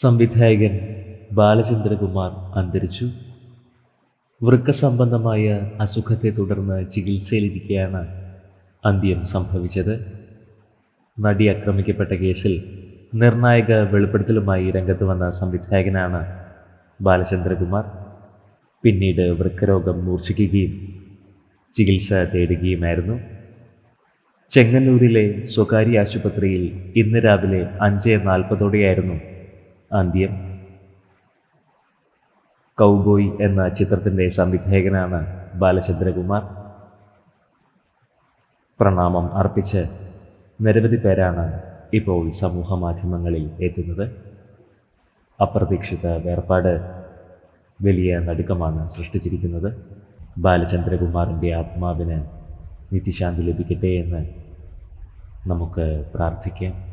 സംവിധായകൻ ബാലചന്ദ്രകുമാർ അന്തരിച്ചു. വൃക്കസംബന്ധമായ അസുഖത്തെ തുടർന്ന് ചികിത്സയിലിരിക്കെയാണ് അന്ത്യം സംഭവിച്ചത്. നടി ആക്രമിക്കപ്പെട്ട കേസിൽ നിർണായക വെളിപ്പെടുത്തലുമായി രംഗത്ത് വന്ന സംവിധായകനാണ് ബാലചന്ദ്രകുമാർ. പിന്നീട് വൃക്കരോഗം മൂർച്ഛിക്കുകയും ചികിത്സ തേടുകയുമായിരുന്നു. ചെങ്ങന്നൂരിലെ സ്വകാര്യ ആശുപത്രിയിൽ ഇന്ന് രാവിലെ അഞ്ച് നാൽപ്പതോടെയായിരുന്നു അന്ത്യം. കൗബോയ് എന്ന ചിത്രത്തിന്റെ സംവിധായകനാണ് ബാലചന്ദ്രകുമാർ. പ്രണാമം അർപ്പിച്ച് നിരവധി പേരാണ് ഇപ്പോൾ സമൂഹ മാധ്യമങ്ങളിൽ എത്തുന്നത്. അപ്രതീക്ഷിത വേർപാട് വലിയ നടുക്കമാണ് സൃഷ്ടിച്ചിരിക്കുന്നത്. ബാലചന്ദ്രകുമാറിന്റെ ആത്മാവിന് നിത്യശാന്തി ലഭിക്കട്ടെ എന്ന് നമുക്ക് പ്രാർത്ഥിക്കാം.